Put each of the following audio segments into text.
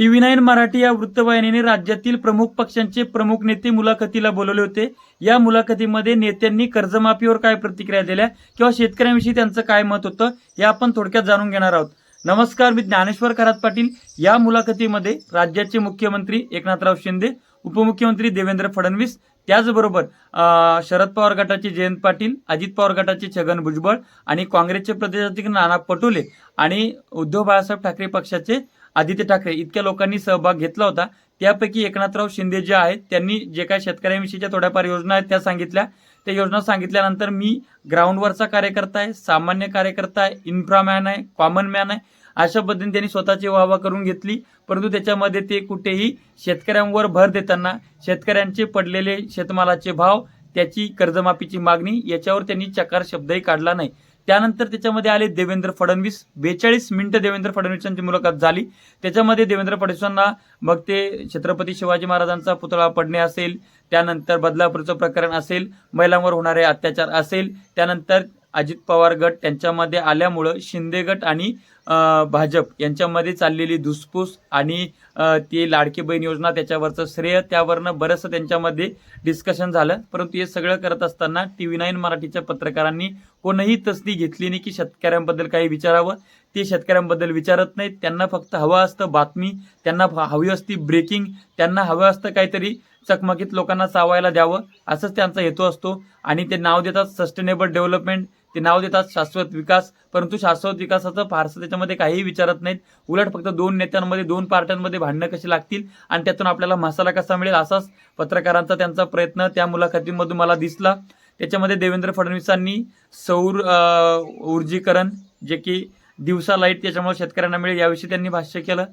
T V nine Marathi या वृत्तवाहिनीने राज्यातील प्रमुख पक्षांचे प्रमुख नेते मुलाखतीला बोलवले होते. या मुलाखतीमध्ये नेत्यांनी कर्जमाफीवर काय प्रतिक्रिया दिल्या किंवा शेतकऱ्यांविषयी त्यांचं काय मत होतं हे आपण थोडक्यात जाणून घेणार आहोत. नमस्कार मी ज्ञानेश्वर खरात पाटील. या मुलाखतीमध्ये राज्याचे मुख्यमंत्री एकनाथराव शिंदे उपमुख्यमंत्री देवेंद्र फडणवीस त्याचबरोबर शरद पवार गटाचे जयंत पाटील अजित पवार गटाचे छगन भुजबळ आणि काँग्रेसचे प्रदेशाध्यक्ष नाना पटोले आणि उद्धव बाळासाहेब ठाकरे पक्षाचे आदित्य ठाकरे इतक्या लोकांनी सहभाग घेतला होता. त्यापैकी एकनाथराव शिंदे जे आहेत त्यांनी जे काही शेतकऱ्यांविषयीच्या थोड्याफार योजना आहेत त्या सांगितल्या. त्या योजना सांगितल्यानंतर मी ग्राउंडवरचा कार्यकर्ता आहे सामान्य कार्यकर्ता आहे इन्फ्रामॅन आहे कॉमन मॅन आहे. अशा पद्धतीने त्यांनी स्वतःची वाहवा करून घेतली. परंतु त्याच्यामध्ये ते कुठेही शेतकऱ्यांवर भर देताना शेतकऱ्यांचे पडलेले शेतमालाचे भाव त्याची कर्जमाफीची मागणी याच्यावर त्यांनी चकार शब्दही काढला नाही. त्यानंतर त्याच्यामध्ये आले देवेंद्र फडणवीस. बेचाळीस मिनिटं देवेंद्र फडणवीसांची मुलाखत झाली. त्याच्यामध्ये देवेंद्र फडणवीसांना मग ते छत्रपती शिवाजी महाराजांचा पुतळा पडणे असेल त्यानंतर बदलापूरचं प्रकरण असेल महिलांवर होणारे अत्याचार असेल त्यानंतर अजित पवार गट त्यांच्यामध्ये आल्यामुळं शिंदे गट आणि भाजप यांच्यामध्ये चाललेली धुसफूस आणि ती लाडकी बहीण योजना त्याच्यावरचं श्रेय त्यावरनं बरंचसं त्यांच्यामध्ये डिस्कशन झालं. परंतु हे सगळं करत असताना टी व्ही नाईन मराठीच्या पत्रकारांनी कोणीही तसदी घेतली नाही की शेतकऱ्यांबद्दल काही विचारावं. ते शेतकऱ्यांबद्दल विचारत नाहीत. त्यांना फक्त हवं असतं बातमी त्यांना हवी असती ब्रेकिंग त्यांना हवं असतं काहीतरी चकमकीत लोकांना चावायला द्यावं असंच त्यांचा हेतू असतो. आणि ते नाव देतात सस्टेनेबल डेव्हलपमेंट ते नाव देतात शाश्वत विकास. परंतु शाश्वत विकासाचं फारसं त्याच्यामध्ये काहीही विचारत नाहीत. उलट फक्त दोन नेत्यांमध्ये दोन पार्ट्यांमध्ये भांडणं कशी लागतील आणि त्यातून आपल्याला मसाला कसा मिळेल असाच पत्रकारांचा त्यांचा प्रयत्न त्या मुलाखतीमधून मला दिसला. त्याच्यामध्ये देवेंद्र फडणवीसांनी सौर ऊर्जीकरण जे की दिवसा लाइट त्याच्यामुळे शेतकऱ्यांना मिळेल याविषयी त्यांनी भाष्य केलं.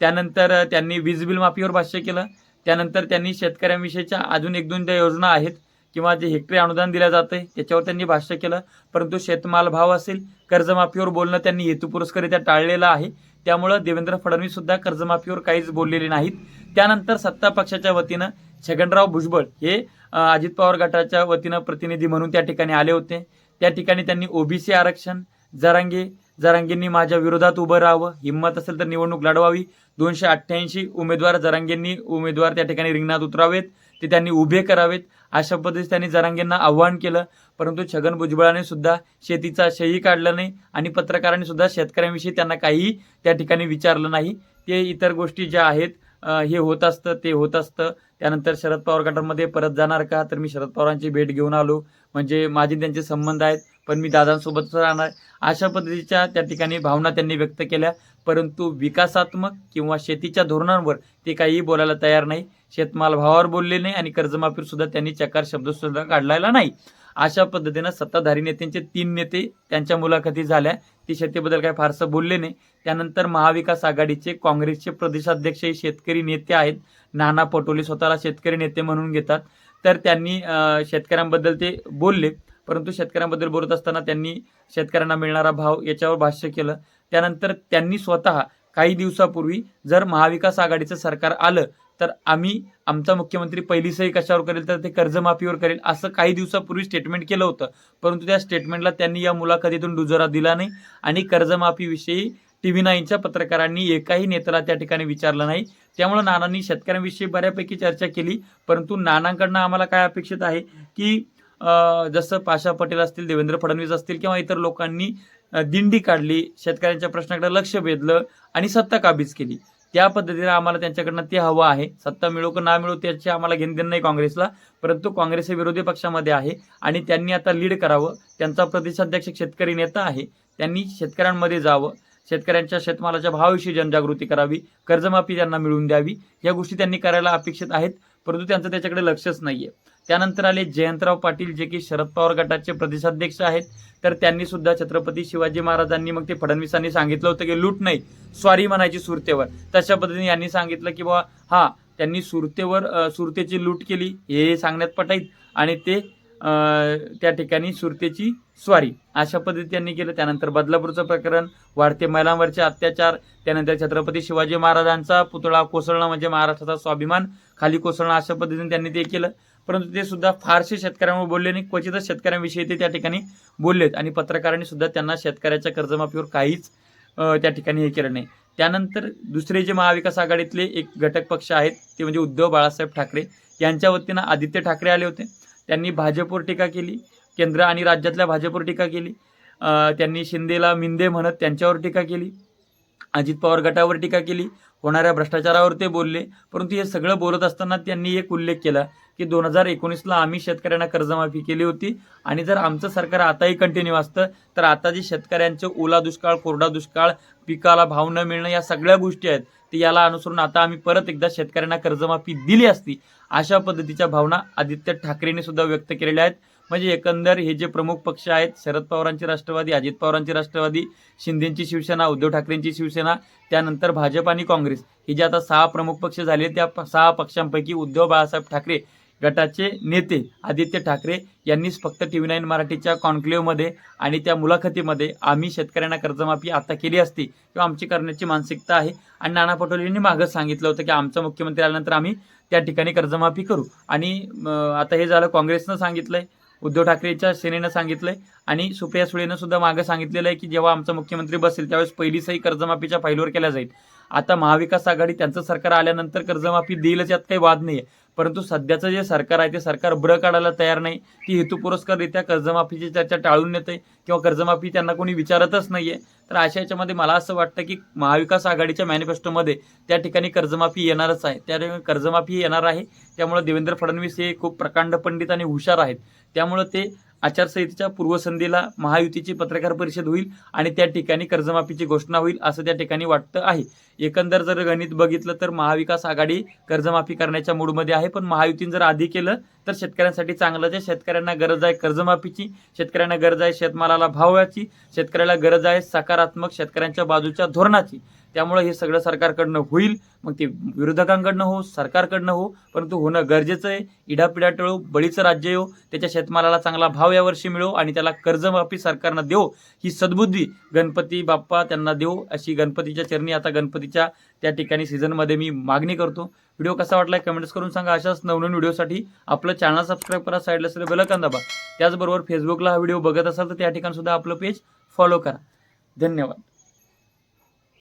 त्यानंतर त्यांनी वीज बिल माफीवर भाष्य केलं. त्यानंतर त्यांनी शेतकऱ्यांविषयीच्या अजून एक दोन ज्या योजना आहेत किंवा जे हेक्टरी अनुदान दिलं जातंय त्याच्यावर त्यांनी भाष्य केलं. परंतु शेतमाल भाव असेल कर्जमाफीवर बोलणं त्यांनी हेतुपुरस्करित्या टाळलेलं आहे. त्यामुळं देवेंद्र फडणवीस सुद्धा कर्जमाफीवर काहीच बोललेले नाहीत. त्यानंतर सत्ता पक्षाच्या वतीनं छगनराव भुजबळ हे अजित पवार गटाच्या वतीनं प्रतिनिधी म्हणून त्या ठिकाणी आले होते. त्या ठिकाणी त्यांनी ओबीसी आरक्षण जरांगे जरांगींनी माझ्या विरोधात उभं राहावं हिंमत असेल तर निवडणूक लढवावी दोनशे अठ्ठ्याऐंशी उमेदवार जरांगेंनी उमेदवार त्या ठिकाणी रिंगणात उतरावेत. ते त्यांनी उभे करावेत. अशा पद्धतीने त्यांनी जरांगेंना आव्हान केलं. परंतु छगन भुजबळाने सुद्धा शेतीचा शही काढला नाही आणि पत्रकारांनी सुद्धा शेतकऱ्यांविषयी त्यांना काहीही त्या ठिकाणी विचारलं नाही. ते इतर गोष्टी ज्या आहेत हे होत असतं ते होत असतं. त्यानंतर शरद पवार गटामध्ये परत जाणार का? तर मी शरद पवारांची भेट घेऊन आलो. म्हणजे माझे त्यांचे संबंध आहेत पण मी दादांसोबतच राहणार. अशा पद्धतीच्या त्या ठिकाणी भावना त्यांनी व्यक्त केल्या. परंतु विकासात्मक किंवा शेतीच्या धोरणांवर ते काहीही बोलायला तयार नाही. शेतमाल भावावर बोलले नाही आणि कर्जमाफीवर सुद्धा त्यांनी चकार शब्दसुद्धा काढलेला नाही. अशा पद्धतीनं सत्ताधारी नेत्यांचे तीन नेते त्यांच्या मुलाखती झाल्या. ती शेतीबद्दल काही फारसं बोलले नाही. त्यानंतर महाविकास आघाडीचे काँग्रेसचे प्रदेशाध्यक्ष हे शेतकरी नेते आहेत. नाना पटोले स्वतःला शेतकरी नेते म्हणून घेतात. तर त्यांनी शेतकऱ्यांबद्दल ते बोलले. परंतु शेतकऱ्यांबद्दल बोलत असताना त्यांनी शेतकऱ्यांना मिळणारा भाव याच्यावर भाष्य केलं. त्यानंतर त्यांनी स्वतः काही दिवसापूर्वी जर महाविकास आघाडीचं सरकार आलं तर आम्ही आमचा मुख्यमंत्री पहिली सही कशावर करेल तर ते कर्जमाफीवर करेल असं काही दिवसापूर्वी स्टेटमेंट केलं होतं. परंतु त्या स्टेटमेंटला त्यांनी या मुलाखतीतून दुजोरा दिला नाही आणि कर्जमाफीविषयी टी व्ही नाईनच्या पत्रकारांनी एकाही नेत्याला त्या ठिकाणी विचारलं नाही. त्यामुळे नानांनी शेतकऱ्यांविषयी बऱ्यापैकी चर्चा केली परंतु नानांकडनं आम्हाला काय अपेक्षित आहे की जसं पाशा पटेल असतील देवेंद्र फडणवीस असतील किंवा इतर लोकांनी दिंडी काढली शेतकऱ्यांच्या प्रश्नाकडे लक्ष वेधलं आणि सत्ता काबीज केली. त्या पद्धतीने आम्हाला त्यांच्याकडनं ते हवं आहे. सत्ता मिळो का ना मिळो त्याची आम्हाला घेणदेण नाही काँग्रेसला. परंतु काँग्रेस हे विरोधी पक्षामध्ये आहे आणि त्यांनी आता लीड करावं. त्यांचा प्रदेशाध्यक्ष शेतकरी नेता आहे. त्यांनी शेतकऱ्यांमध्ये जावं. शेतकऱ्यांच्या शेतमालाच्या भावाविषयी जनजागृती करावी. कर्जमाफी त्यांना मिळवून द्यावी. या गोष्टी त्यांनी करायला अपेक्षित आहेत. परंतु त्यांचं त्याच्याकडे लक्षच नाहीये. त्यानंतर आले जयंतराव पाटील जे की शरद पवार गटाचे प्रदेशाध्यक्ष आहेत. तर त्यांनी सुद्धा छत्रपती शिवाजी महाराजांनी मग ते फडणवीसांनी सांगितलं होतं की लूट नाही स्वारी म्हणायची सुरतेवर. तशा पद्धतीने यांनी सांगितलं की बाबा हा त्यांनी सुरतेवर सुरतेची लूट केली हे सांगण्यात पटाईत. आणि ते त्या ठिकाणी सुरतेची स्वारी. अशा पद्धतीने त्यांनी केलं. त्यानंतर बदलापूरचं प्रकरण वाढते महिलांवरचे अत्याचार त्यानंतर छत्रपती शिवाजी महाराजांचा पुतळा कोसळणं म्हणजे महाराष्ट्राचा स्वाभिमान खाली कोसळणं अशा पद्धतीने त्यांनी ते केलं. परंतु ते सुद्धा फारसे शेतकऱ्यांवर बोलले नाही. क्वचितच शेतकऱ्यांविषयी ते त्या ठिकाणी बोललेत. आणि पत्रकारांनी सुद्धा त्यांना शेतकऱ्याच्या कर्जमाफीवर काहीच त्या ठिकाणी हे केलं नाही. त्यानंतर दुसरे जे महाविकास आघाडीतले एक घटक पक्ष आहेत ते म्हणजे उद्धव बाळासाहेब ठाकरे यांच्या वतीनं आदित्य ठाकरे आले होते. त्यांनी भाजपवर टीका केली केंद्र आणि राज्यातल्या भाजपवर टीका केली. त्यांनी शिंदेला मिंदे म्हणत त्यांच्यावर टीका केली. अजित पवार गटावर टीका केली. होणाऱ्या भ्रष्टाचारावर ते बोलले. परंतु हे सगळं बोलत असताना त्यांनी एक उल्लेख केला की दोन हजार एकोणीसला आम्ही शेतकऱ्यांना कर्जमाफी केली होती. आणि जर आमचं सरकार आताही कंटिन्यू असतं तर आता जे शेतकऱ्यांचं ओला दुष्काळ कोरडा दुष्काळ पिकाला भाव न मिळणं या सगळ्या गोष्टी आहेत ते याला अनुसरून आता आम्ही परत एकदा शेतकऱ्यांना कर्जमाफी दिली असती अशा पद्धतीच्या भावना आदित्य ठाकरेंनी सुद्धा व्यक्त केलेल्या आहेत. म्हणजे एकंदर हे जे प्रमुख पक्ष आहेत शरद पवारांची राष्ट्रवादी अजित पवारांची राष्ट्रवादी शिंदेची शिवसेना उद्धव ठाकरेंची शिवसेना त्यानंतर भाजप आणि काँग्रेस. हे जे आता सहा प्रमुख पक्ष झाले त्या सहा पक्षांपैकी उद्धव बाळासाहेब ठाकरे गटाचे नेते आदित्य ठाकरे यांनीच फक्त टी व्ही नाईन मराठीच्या कॉन्क्लेव्हमध्ये आणि त्या मुलाखतीमध्ये आम्ही शेतकऱ्यांना कर्जमाफी आता केली असती किंवा आमची करण्याची मानसिकता आहे. आणि नाना पटोलेंनी मागं सांगितलं होतं की आमचा मुख्यमंत्री आल्यानंतर आम्ही त्या ठिकाणी कर्जमाफी करू. आणि आता हे झालं काँग्रेसनं सांगितलंय. उद्धव ठाकरेच्या सेनेनं सांगितलंय आणि सुप्रिया सुळेनं सुद्धा मागं सांगितलेलं आहे की जेव्हा आमचा मुख्यमंत्री बसेल त्यावेळेस पहिली सही कर्जमाफीच्या फाईलवर केल्या जाईल. आता महाविकास आघाडी त्यांचं सरकार आल्यानंतर कर्जमाफी देईलच यात काही वाद नाही परंतु सध्याचं जे सरकार आहे ते सरकार ब्र काढायला तयार नाही. ती हेतुपुरस्कररित्या कर्जमाफीची चर्चा टाळून नेते किंवा कर्जमाफी त्यांना कोणी विचारतच नाही आहे तर अशा याच्यामध्ये मला असं वाटतं की महाविकास आघाडीच्या मॅनिफेस्टोमध्ये त्या ठिकाणी कर्जमाफी येणारच आहे. त्या ठिकाणी कर्जमाफी येणार आहे. त्यामुळे देवेंद्र फडणवीस हे खूप प्रकांड पंडित आणि हुशार आहेत. त्यामुळं ते आचारसंहितेच्या पूर्वसंध्येला महायुतीची पत्रकार परिषद होईल आणि त्या ठिकाणी कर्जमाफीची घोषणा होईल असं त्या ठिकाणी वाटतं आहे. एकंदर जर गणित बघितलं तर महाविकास आघाडी कर्जमाफी करण्याच्या मूडमध्ये आहे पण महायुतीनं जर आधी केलं तर शेतकऱ्यांसाठी चांगलंच आहे. शेतकऱ्यांना गरज आहे कर्जमाफीची शेतकऱ्यांना गरज आहे शेतमालाला भावाची शेतकऱ्याला गरज आहे सकारात्मक शेतकऱ्यांच्या बाजूच्या धोरणाची. त्यामुळे हे सगळं सरकारकडनं होईल. मग ते विरोधकांकडनं हो सरकारकडनं हो परंतु होणं गरजेचं आहे. इडापिडा टळो बळीचं राज्य येऊ त्याच्या शेतमालाला चांगला भाव यावर्षी मिळो आणि त्याला कर्जमाफी सरकारनं देऊ ही सद्बुद्धी गणपती बाप्पा त्यांना देऊ अशी गणपतीच्या चरणी आता गणपतीच्या त्या ठिकाणी सीझनमध्ये मी मागणी करतो. व्हिडिओ कसा वाटला कमेंट्स करून सांगा. अशाच नवनवीन व्हिडिओसाठी आपलं चॅनल सबस्क्राईब करा साईडला असलेलं बेलकन दाबा. त्याचबरोबर फेसबुकला हा व्हिडिओ बघत असाल तर त्या ठिकाणी सुद्धा आपलं पेज फॉलो करा. धन्यवाद.